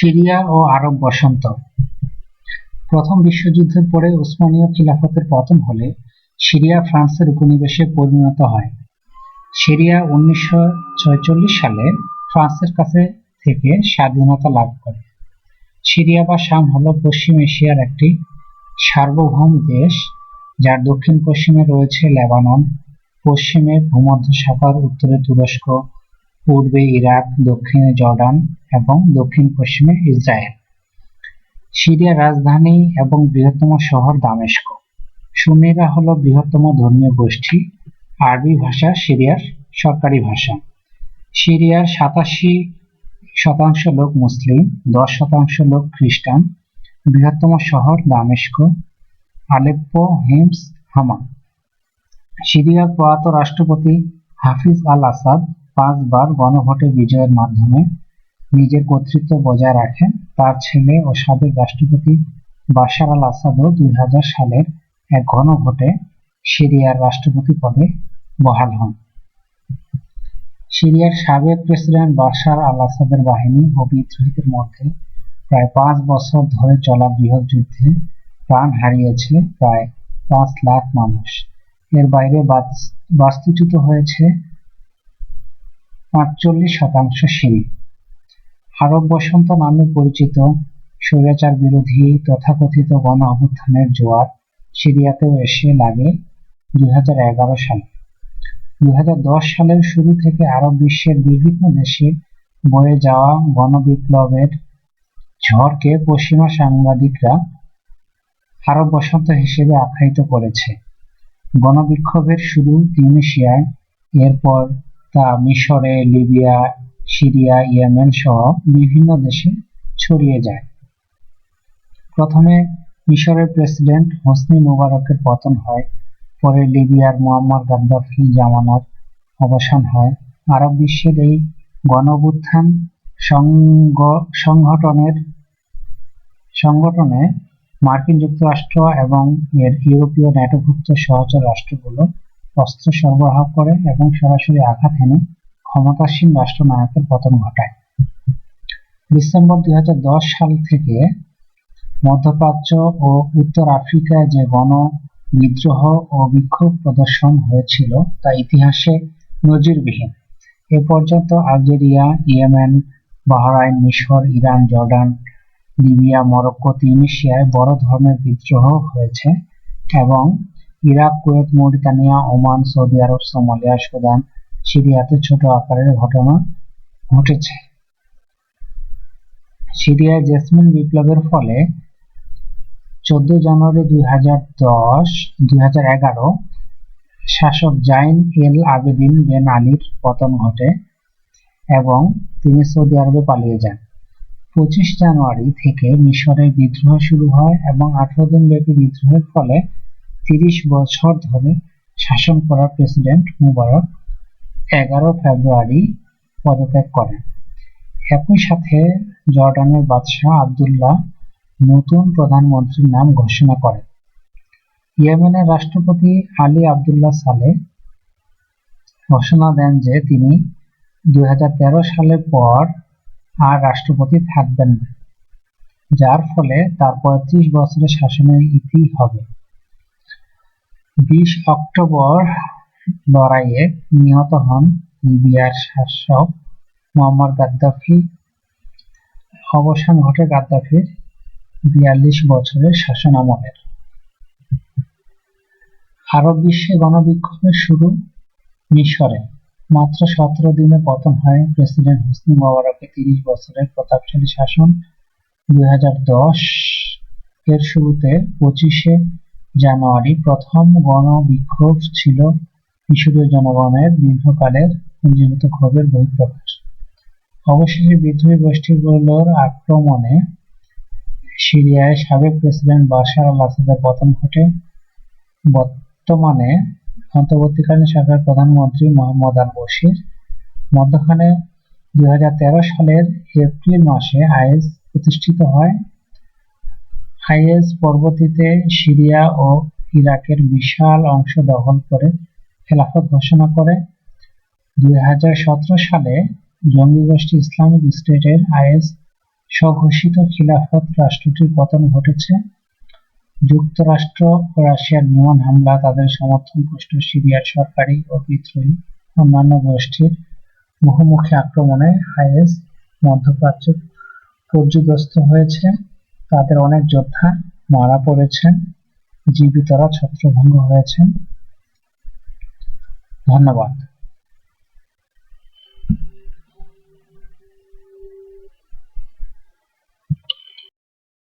Syria ও আরব বসন্ত। প্রথম বিশ্বযুদ্ধের পরে উসমানীয় খিলাফতের পতন হলে সিরিয়া ফ্রান্সের উপনিবেশে পরিণত হয়। সিরিয়া উনিশশো সালে ফ্রান্সের কাছে থেকে স্বাধীনতা লাভ করে। সিরিয়া বা শাম হল পশ্চিম এশিয়ার একটি সার্বভৌম দেশ, যার দক্ষিণ পশ্চিমে রয়েছে লেবানন, পশ্চিমে ভূমধ্য ভূমধ্যসাগর, উত্তরে তুরস্ক পূর্বে ইরাক, দক্ষিণে জর্ডান এবং দক্ষিণ পশ্চিমে ইসরায়েল, সিরিয়ার রাজধানী এবং বৃহত্তম শহর দামেস্ক। সুন্নিরা হল বৃহত্তম ধর্মীয় গোষ্ঠী, আরবি ভাষা সিরিয়ার সরকারি ভাষা। সিরিয়ার সাতাশি শতাংশ লোক মুসলিম, দশ শতাংশ লোক খ্রিস্টান, বৃহত্তম শহর দামেস্ক, আলেপ্পো, হিমস হামা সিরিয়ার প্রয়াত রাষ্ট্রপতি হাফিজ আল আসাদ পাঁচবার গণভোটে বিজয়ের মাধ্যমে নিজের কর্তৃত্ব বজায় রাখেন। তার ছেলে ও সাবেক রাষ্ট্রপতি বাশার আল আসাদও দুই সালের এক গণভোটে সিরিয়ার রাষ্ট্রপতি পদে বহাল হন। সিরিয়ার সাবেক প্রেসিডেন্ট বাশার আল আসাদের বাহিনী ও বিদ্রোহীদের মধ্যে প্রায় পাঁচ বছর ধরে চলা বৃহৎ যুদ্ধে প্রাণ হারিয়েছে প্রায় পাঁচ লাখ মানুষ। এর বাইরে বাস্তুচ্যুত হয়েছে পাঁচচল্লিশ শতাংশ সিরি আরব বসন্ত নামে পরিচিত স্বৈরাচার বিরোধী তথাকথিত গণ অভ্যুত্থানের জোয়ার সিরিয়াতেও এসে লাগে দুই সালে। দুই সালের শুরু থেকে আরব বিশ্বের বিভিন্ন দেশে বয়ে যাওয়া গণবিপ্লবের ঝড়কে পশ্চিমা সাংবাদিকরা আরব বসন্ত হিসেবে আখ্যায়িত করেছে। গণবিক্ষোভের শুরু তিউনিসিয়ায় এরপর তা মিশরে, লিবিয়া, সিরিয়া, ইয়েমেন সহ বিভিন্ন দেশে ছড়িয়ে যায়। প্রথমে মিশরের প্রেসিডেন্ট হোসনি মুবারকের পতন হয়, পরে লিবিয়ার মুয়াম্মার গাদ্দাফি জামানার অবসান হয়। আরব বিশ্বের এই গণঅভ্যুত্থান সংগঠনের, সংগঠনে মার্কিন যুক্তরাষ্ট্র এবং এর ইউরোপীয় ন্যাটোভুক্ত সহচর রাষ্ট্রগুলো অস্ত্র সরবরাহ করে এবং সরাসরি আঘাত এনে ক্ষমতাসীন রাষ্ট্রনায়কের পতন ঘটায়। ডিসেম্বর দুই সাল থেকে মধ্যপ্রাচ্য ও উত্তর আফ্রিকায় যে গণ বিদ্রোহ ও বিক্ষোভ প্রদর্শন হয়েছিল, তা ইতিহাসে নজিরবিহীন। এ পর্যন্ত আলজেরিয়া, ইয়েমেন, বাহরাইন, মিশর, ইরান, জর্ডান, লিবিয়া, মরক্কো, তিউনিশিয়ায় বড় ধরনের বিদ্রোহ হয়েছে এবং Iraq, Kuwait Mauritania Oman, Saudi Arab, Somalia, Sudan, সিরিয়াতে ছোট আকারের ঘটনা ঘটেছে। সিরিয়ায় জেসমিন বিপ্লবের ফলে চোদ্দ জানুয়ারি দুই হাজার দশ, দুই হাজার এগারো শাসক জাইন এল আবেদিন বেন আলীর পতন ঘটে এবং তিনি সৌদি আরবে পালিয়ে যান। পঁচিশ জানুয়ারি থেকে মিশরে বিদ্রোহ শুরু হয় এবং আঠারো দিন ব্যাপী বিদ্রোহের ফলে তিরিশ বছর ধরে শাসন করা প্রেসিডেন্ট মুবারক এগারো ফেব্রুয়ারি পদত্যাগ করেন। একই সাথে জর্ডানের বাদশাহ আবদুল্লাহ নতুন প্রধানমন্ত্রীর নাম ঘোষণা করেন। ইয়েমেনের রাষ্ট্রপতি আলী আবদুল্লাহ সালে ঘোষণা দেন যে তিনি দু হাজার তেরো সালের পর আর রাষ্ট্রপতি থাকবেন না, যার ফলে তার পঁয়ত্রিশ বছরের শাসনের ইতি হবে। বিশ অক্টোবর লড়াইয়ে নিহত হন লিবিয়ার শাসক মোহাম্মদ গাদ্দাফি। অবসান ঘটে গাদ্দাফির বিয়াল্লিশ বছরের শাসনামলের আরব বিশ্বে গণবিক্ষোভের শুরু মিশরে। মাত্র সতেরো দিনে পতন হয় প্রেসিডেন্ট হোসনি মোবারকের তিরিশ বছরের প্রতাপশালী শাসন। দুই হাজার দশ এর শুরুতে পঁচিশে জানুয়ারি প্রথম গণবিক্ষোভ ছিল মিশরীয় জনগণের দীর্ঘকালের পুঞ্জীভূত ক্ষোভের বহিঃপ্রকাশ। অবশেষে বিদ্রোহী গোষ্ঠীগুলোর আক্রমণে সিরিয়ায় সাবেক প্রেসিডেন্ট বাশার আল আসাদের পতন ঘটে। বর্তমানে অন্তর্বর্তীকালীন সরকার প্রধানমন্ত্রী মোহাম্মদ আল বশির মধ্যখানে দুই হাজার তেরো সালের এপ্রিল মাসে আইএস প্রতিষ্ঠিত হয়। আইএস পরবর্তীতে সিরিয়া ও ইরাকের বিশাল অংশ দখল করে খেলাফত ঘোষণা করে। দুই সালে জঙ্গি গোষ্ঠী ইসলামিক স্টেটের আইএস স্বঘোষিত খিলাফত রাষ্ট্রটির পতন ঘটেছে। যুক্তরাষ্ট্র ও রাশিয়ার বিমান হামলা তাদের সমর্থনপুষ্ট সিরিয়ার সরকারি ও বিদ্রোহী অন্যান্য গোষ্ঠীর বহুমুখী আক্রমণে আইএস মধ্যপ্রাচ্য পর্যুদস্ত হয়েছে। তাদের অনেক যোদ্ধা মারা পড়েছেন জীবিতরা ছত্রভঙ্গ হয়েছেন। ধন্যবাদ।